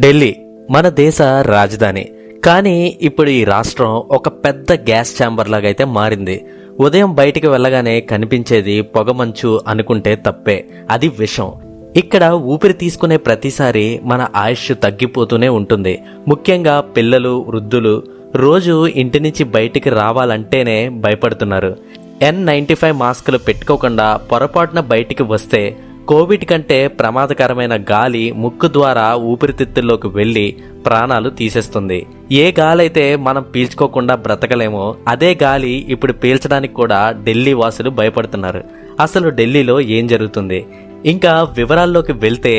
ఢిల్లీ మన దేశ రాజధాని. కానీ ఇప్పుడు ఈ రాష్ట్రం ఒక పెద్ద గ్యాస్ ఛాంబర్ లాగా అయితే మారింది. ఉదయం బయటికి వెళ్ళగానే కనిపించేది పొగమంచు అనుకుంటే తప్పే. అది విషం. ఇక్కడ ఊపిరి తీసుకునే ప్రతిసారి మన ఆయుష్ తగ్గిపోతూనే ఉంటుంది. ముఖ్యంగా పిల్లలు వృద్ధులు రోజు ఇంటి నుంచి బయటికి రావాలంటేనే భయపడుతున్నారు. ఎన్ నైంటీ ఫైవ్ మాస్కులు పెట్టుకోకుండా పొరపాటున బయటికి వస్తే కోవిడ్ కంటే ప్రమాదకరమైన గాలి ముక్కు ద్వారా ఊపిరితిత్తుల్లోకి వెళ్ళి ప్రాణాలు తీసేస్తుంది. ఏ గాలైతే మనం పీల్చుకోకుండా బ్రతకలేమో అదే గాలి ఇప్పుడు పీల్చడానికి కూడా ఢిల్లీ వాసులు భయపడుతున్నారు. అసలు ఢిల్లీలో ఏం జరుగుతుంది? ఇంకా వివరాల్లోకి వెళ్తే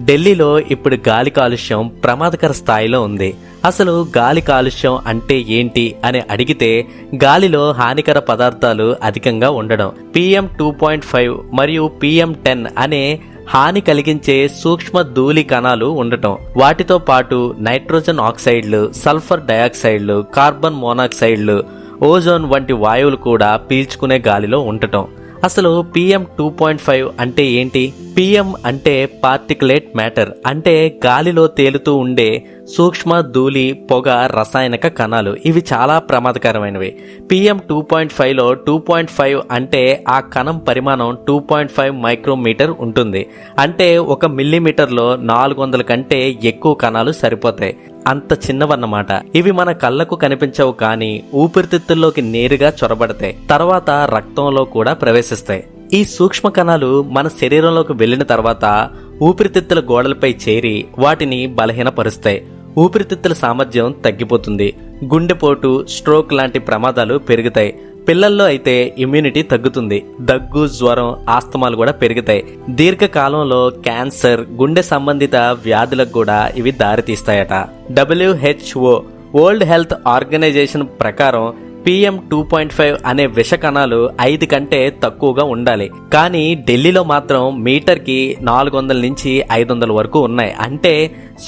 ఢిల్లీలో ఇప్పుడు గాలి కాలుష్యం ప్రమాదకర స్థాయిలో ఉంది. అసలు గాలి కాలుష్యం అంటే ఏంటి అని అడిగితే గాలిలో హానికర పదార్థాలు అధికంగా ఉండడం. పిఎం టూ పాయింట్ ఫైవ్ మరియు పిఎం టెన్ అనే హాని కలిగించే సూక్ష్మ ధూళి కణాలు ఉండటం. వాటితో పాటు నైట్రోజన్ ఆక్సైడ్లు సల్ఫర్ డయాక్సైడ్లు కార్బన్ మోనాక్సైడ్లు ఓజోన్ వంటి వాయువులు కూడా పీల్చుకునే గాలిలో ఉండటం. అసలు పిఎం టూ పాయింట్ ఫైవ్ అంటే ఏంటి? పిఎం అంటే పార్టికులేట్ మ్యాటర్ అంటే గాలిలో తేలుతూ ఉండే సూక్ష్మ ధూళి పొగ రసాయనిక కణాలు. ఇవి చాలా ప్రమాదకరమైనవి. పిఎం టూ పాయింట్ ఫైవ్లో టూ పాయింట్ ఫైవ్ అంటే ఆ కణం పరిమాణం టూ పాయింట్ ఫైవ్ మైక్రోమీటర్ ఉంటుంది. అంటే ఒక మిల్లీమీటర్లో నాలుగు వందల కంటే ఎక్కువ కణాలు సరిపోతాయి. అంత చిన్నవన్నమాట. ఇవి మన కళ్ళకు కనిపించవు కానీ ఊపిరితిత్తుల్లోకి నేరుగా చొరబడతాయి. తర్వాత రక్తంలో కూడా ప్రవేశిస్తాయి. ఈ సూక్ష్మ కణాలు మన శరీరంలోకి వెళ్ళిన తర్వాత ఊపిరితిత్తుల గోడలపై చేరి వాటిని బలహీనపరుస్తాయి. ఊపిరితిత్తుల సామర్థ్యం తగ్గిపోతుంది. గుండెపోటు స్ట్రోక్ లాంటి ప్రమాదాలు పెరుగుతాయి. పిల్లల్లో అయితే ఇమ్యూనిటీ తగ్గుతుంది. దగ్గు జ్వరం ఆస్తమాలు కూడా పెరుగుతాయి. దీర్ఘకాలంలో క్యాన్సర్ గుండె సంబంధిత వ్యాధులకు కూడా ఇవి దారితీస్తాయట. డబ్ల్యూహెచ్ఓ వరల్డ్ హెల్త్ ఆర్గనైజేషన్ ప్రకారం పిఎం టూ పాయింట్ ఫైవ్ అనే విష కణాలు ఐదు కంటే తక్కువగా ఉండాలి. కానీ ఢిల్లీలో మాత్రం మీటర్కి నాలుగు వందల నుంచి ఐదు వందల వరకు ఉన్నాయి. అంటే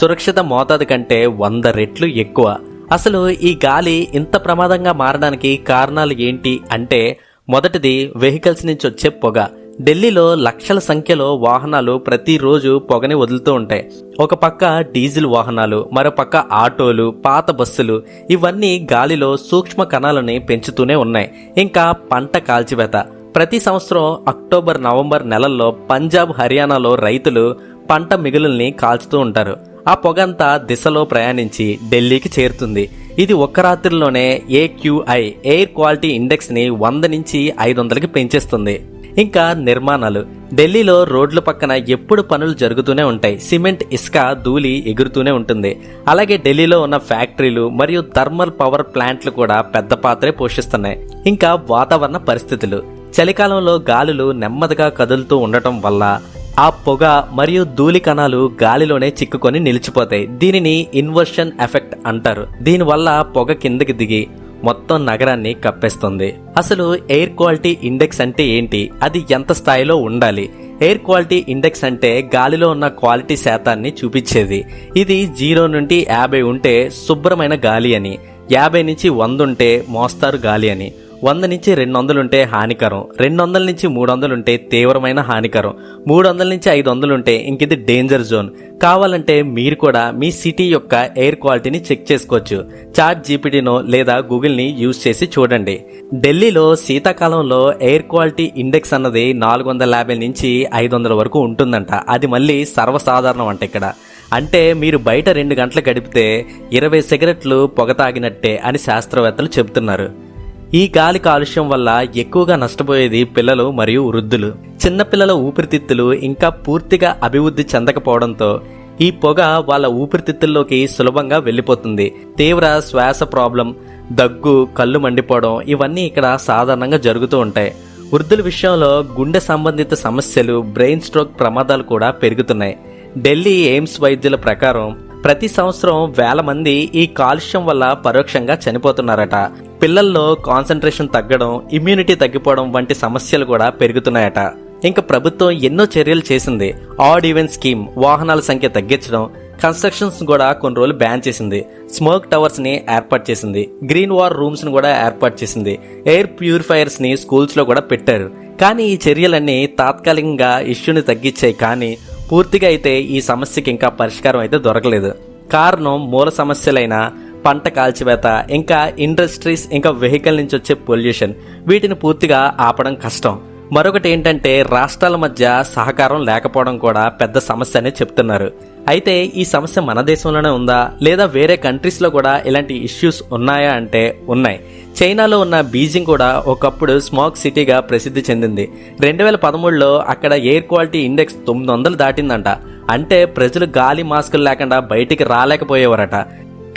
సురక్షిత మోతాదు కంటే వంద రెట్లు ఎక్కువ. అసలు ఈ గాలి ఇంత ప్రమాదంగా మారడానికి కారణాలు ఏంటి అంటే మొదటిది వెహికల్స్ నుంచి వచ్చే పొగ. ఢిల్లీలో లక్షల సంఖ్యలో వాహనాలు ప్రతిరోజు పొగని వదులుతూ ఉంటాయి. ఒక పక్క డీజిల్ వాహనాలు మరో పక్క ఆటోలు పాత బస్సులు ఇవన్నీ గాలిలో సూక్ష్మ కణాలని పెంచుతూనే ఉన్నాయి. ఇంకా పంట కాల్చివేత. ప్రతి సంవత్సరం అక్టోబర్ నవంబర్ నెలల్లో పంజాబ్ హర్యానాలో రైతులు పంట మిగులుల్ని కాల్చుతూ ఉంటారు. ఆ పొగంతా దిశలో ప్రయాణించి ఢిల్లీకి చేరుతుంది. ఇది ఒక్క రాత్రిలోనే ఏక్యూఐ ఎయిర్ క్వాలిటీ ఇండెక్స్ని వంద నుంచి ఐదు వందలకి పెంచేస్తుంది. ఇంకా నిర్మాణాలు. ఢిల్లీలో రోడ్ల పక్కన ఎప్పుడు పనులు జరుగుతూనే ఉంటాయి. సిమెంట్ ఇసుక ధూళి ఎగురుతూనే ఉంటుంది. అలాగే ఢిల్లీలో ఉన్న ఫ్యాక్టరీలు మరియు థర్మల్ పవర్ ప్లాంట్లు కూడా పెద్ద పాత్రే పోషిస్తున్నాయి. ఇంకా వాతావరణ పరిస్థితులు. చలికాలంలో గాలులు నెమ్మదిగా కదులుతూ ఉండటం వల్ల ఆ పొగ మరియు ధూళి కణాలు గాలిలోనే చిక్కుకొని నిలిచిపోతాయి. దీనిని ఇన్వర్షన్ ఎఫెక్ట్ అంటారు. దీనివల్ల పొగ కిందకి దిగి మొత్తం నగరాన్ని కప్పేస్తుంది. అసలు ఎయిర్ క్వాలిటీ ఇండెక్స్ అంటే ఏంటి? అది ఎంత స్థాయిలో ఉండాలి? ఎయిర్ క్వాలిటీ ఇండెక్స్ అంటే గాలిలో ఉన్న క్వాలిటీ శాతాన్ని చూపించేది. ఇది జీరో నుండి యాభై ఉంటే శుభ్రమైన గాలి అని యాభై నుంచి వంద ఉంటే మోస్తారు గాలి అని. వంద నుంచి రెండు వందలుంటే హానికరం రెండు వందల నుంచి మూడు వందలుంటే తీవ్రమైన హానికరం మూడు వందల నుంచి ఐదు వందలుంటే ఇంక ఇది డేంజర్ జోన్ కావాలంటే మీరు కూడా మీ సిటీ యొక్క ఎయిర్ క్వాలిటీని చెక్ చేసుకోవచ్చు. చాట్ జీపీటీనో లేదా గూగుల్ని యూజ్ చేసి చూడండి. ఢిల్లీలో శీతాకాలంలో ఎయిర్ క్వాలిటీ ఇండెక్స్ అన్నది నాలుగు వందల యాభై నుంచి ఐదు వందల వరకు ఉంటుందంట. అది మళ్ళీ సర్వసాధారణం అంట ఇక్కడ. అంటే మీరు బయట రెండు గంటలు గడిపితే ఇరవై సిగరెట్లు పొగ తాగినట్టే అని శాస్త్రవేత్తలు చెబుతున్నారు. ఈ గాలి కాలుష్యం వల్ల ఎక్కువగా నష్టపోయేది పిల్లలు మరియు వృద్ధులు. చిన్నపిల్లల ఊపిరితిత్తులు ఇంకా పూర్తిగా అభివృద్ధి చెందకపోవడంతో ఈ పొగ వాళ్ళ ఊపిరితిత్తుల్లోకి సులభంగా వెళ్ళిపోతుంది. తీవ్ర శ్వాస ప్రాబ్లం దగ్గు కళ్ళు మండిపోవడం ఇవన్నీ ఇక్కడ సాధారణంగా జరుగుతూ ఉంటాయి. వృద్ధుల విషయంలో గుండె సంబంధిత సమస్యలు బ్రెయిన్ స్ట్రోక్ ప్రమాదాలు కూడా పెరుగుతున్నాయి. ఢిల్లీ ఎయిమ్స్ వైద్యుల ప్రకారం ప్రతి సంవత్సరం వేల మంది ఈ కాలుష్యం వల్ల పరోక్షంగా చనిపోతున్నారట. పిల్లల్లో కాన్సన్ట్రేషన్ తగ్గడం ఇమ్యూనిటీ తగ్గిపోవడం వంటి సమస్యలు కూడా పెరుగుతున్నాయట. ఇంకా ప్రభుత్వం ఎన్నో చర్యలు చేసింది. ఆడ్ ఈవెంట్ స్కీమ్ వాహనాల సంఖ్య తగ్గించడం కన్స్ట్రక్షన్స్ కూడా కొన్ని రోజులు బ్యాన్ చేసింది. స్మోక్ టవర్స్ని ఏర్పాటు చేసింది. గ్రీన్ వార్ రూమ్స్ని కూడా ఏర్పాటు చేసింది. ఎయిర్ ప్యూరిఫైయర్స్ని స్కూల్స్లో కూడా పెట్టారు. కానీ ఈ చర్యలన్నీ తాత్కాలికంగా ఇష్యూని తగ్గించాయి కానీ పూర్తిగా అయితే ఈ సమస్యకి ఇంకా పరిష్కారం అయితే దొరకలేదు. కారణం మూల సమస్యలైన పంట కాల్చివేత ఇంకా ఇండస్ట్రీస్ ఇంకా వెహికల్ నుంచి వచ్చే పొల్యూషన్. వీటిని పూర్తిగా ఆపడం కష్టం. మరొకటి ఏంటంటే రాష్ట్రాల మధ్య సహకారం లేకపోవడం కూడా పెద్ద సమస్య అని చెప్తున్నారు. అయితే ఈ సమస్య మన దేశంలోనే ఉందా? లేదా వేరే కంట్రీస్లో కూడా ఇలాంటి ఇష్యూస్ ఉన్నాయా అంటే ఉన్నాయి. చైనాలో ఉన్న బీజింగ్ కూడా ఒకప్పుడు స్మోక్ సిటీగా ప్రసిద్ధి చెందింది. రెండు వేల పదమూడులో అక్కడ ఎయిర్ క్వాలిటీ ఇండెక్స్ తొమ్మిది వందలు దాటిందంట. అంటే ప్రజలు గాలి మాస్కులు లేకుండా బయటికి రాలేకపోయేవారట.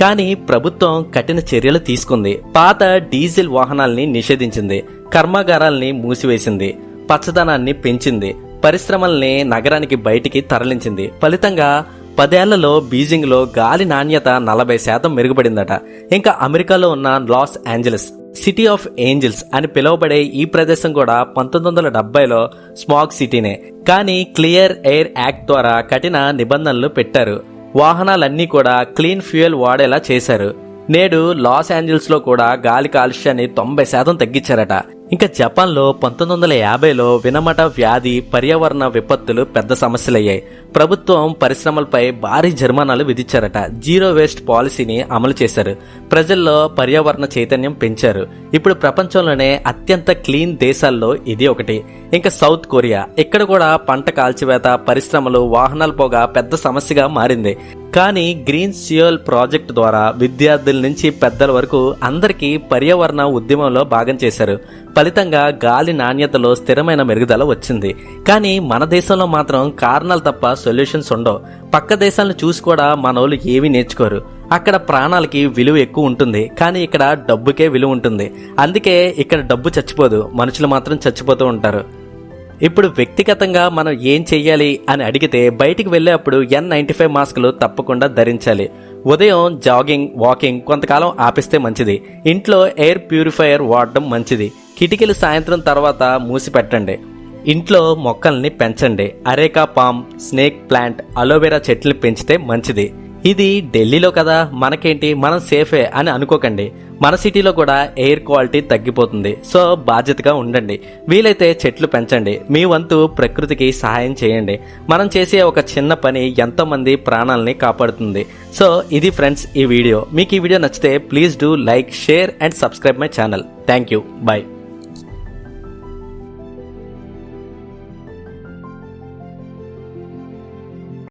కానీ ప్రభుత్వం కఠిన చర్యలు తీసుకుంది. పాత డీజిల్ వాహనాల్ని నిషేధించింది. కర్మాగారాల్ని మూసివేసింది. పచ్చదనాన్ని పెంచింది. పరిశ్రమల్ని నగరానికి బయటికి తరలించింది. ఫలితంగా పదేళ్ళలో బీజింగ్లో గాలి నాణ్యత నలభై శాతం మెరుగుపడిందట. ఇంకా అమెరికాలో ఉన్న Los Angeles city of angels అని పిలువబడే ఈ ప్రదేశం కూడా పంతొమ్మిది వందల డెబ్బైలో స్మాగ్ సిటీనే. కానీ క్లియర్ ఎయిర్ యాక్ట్ ద్వారా కఠిన నిబంధనలు పెట్టారు. వాహనాలన్నీ కూడా క్లీన్ ఫ్యూయల్ వాడేలా చేశారు. నేడు లాస్ ఏంజల్స్లో కూడా గాలి కాలుష్యాన్ని తొంభై శాతం తగ్గించారట. ఇంకా జపాన్లో పంతొమ్మిది వందల యాభైలో వినమట వ్యాధి పర్యావరణ విపత్తులు పెద్ద సమస్యలయ్యాయి. ప్రభుత్వం పరిశ్రమలపై భారీ జరిమానాలు విధించారట. జీరో వేస్ట్ పాలసీని అమలు చేశారు. ప్రజల్లో పర్యావరణ చైతన్యం పెంచారు. ఇప్పుడు ప్రపంచంలోనే అత్యంత క్లీన్ దేశాల్లో ఇది ఒకటి. ఇంకా సౌత్ కొరియా. ఇక్కడ కూడా పంట కాల్చివేత పరిశ్రమలు వాహనాల పోగా పెద్ద సమస్యగా మారింది. కానీ గ్రీన్ సియోల్ ప్రాజెక్ట్ ద్వారా విద్యార్థుల నుంచి పెద్దల వరకు అందరికీ పర్యావరణ ఉద్యమంలో భాగం చేశారు. ఫలితంగా గాలి నాణ్యతలో స్థిరమైన మెరుగుదల వచ్చింది. కానీ మన దేశంలో మాత్రం కారణాలు తప్ప సొల్యూషన్స్ ఉండవు. పక్క దేశాలను చూసి కూడా మనోళ్ళు ఏమీ నేర్చుకోరు. అక్కడ ప్రాణాలకి విలువ ఎక్కువ ఉంటుంది. కానీ ఇక్కడ డబ్బుకే విలువ ఉంటుంది. అందుకే ఇక్కడ డబ్బు చచ్చిపోదు. మనుషులు మాత్రం చచ్చిపోతూ ఉంటారు. ఇప్పుడు వ్యక్తిగతంగా మనం ఏం చెయ్యాలి అని అడిగితే బయటికి వెళ్ళేప్పుడు ఎన్ నైంటీ ఫైవ్ మాస్కులు తప్పకుండా ధరించాలి. ఉదయం జాగింగ్ వాకింగ్ కొంతకాలం ఆపిస్తే మంచిది. ఇంట్లో ఎయిర్ ప్యూరిఫైయర్ వాడడం మంచిది. కిటికీలు సాయంత్రం తర్వాత మూసి పెట్టండి ఇంట్లో మొక్కల్ని పెంచండి. Areca palm snake plant aloe vera చెట్లు పెంచితే మంచిది. ఇది ఢిల్లీలో కదా మనకేంటి మనం సేఫే అని అనుకోకండి. మన సిటీలో కూడా ఎయిర్ క్వాలిటీ తగ్గిపోతుంది. సో బాధ్యతగా ఉండండి. వీలైతే చెట్లు పెంచండి. మీ వంతు ప్రకృతికి సహాయం చేయండి. మనం చేసే ఒక చిన్న పని ఎంతో మంది ప్రాణాలని కాపాడుతుంది. సో ఇది ఫ్రెండ్స్ ఈ వీడియో. మీకు ఈ వీడియో నచ్చితే please do like share and subscribe my channel. Thank you. Bye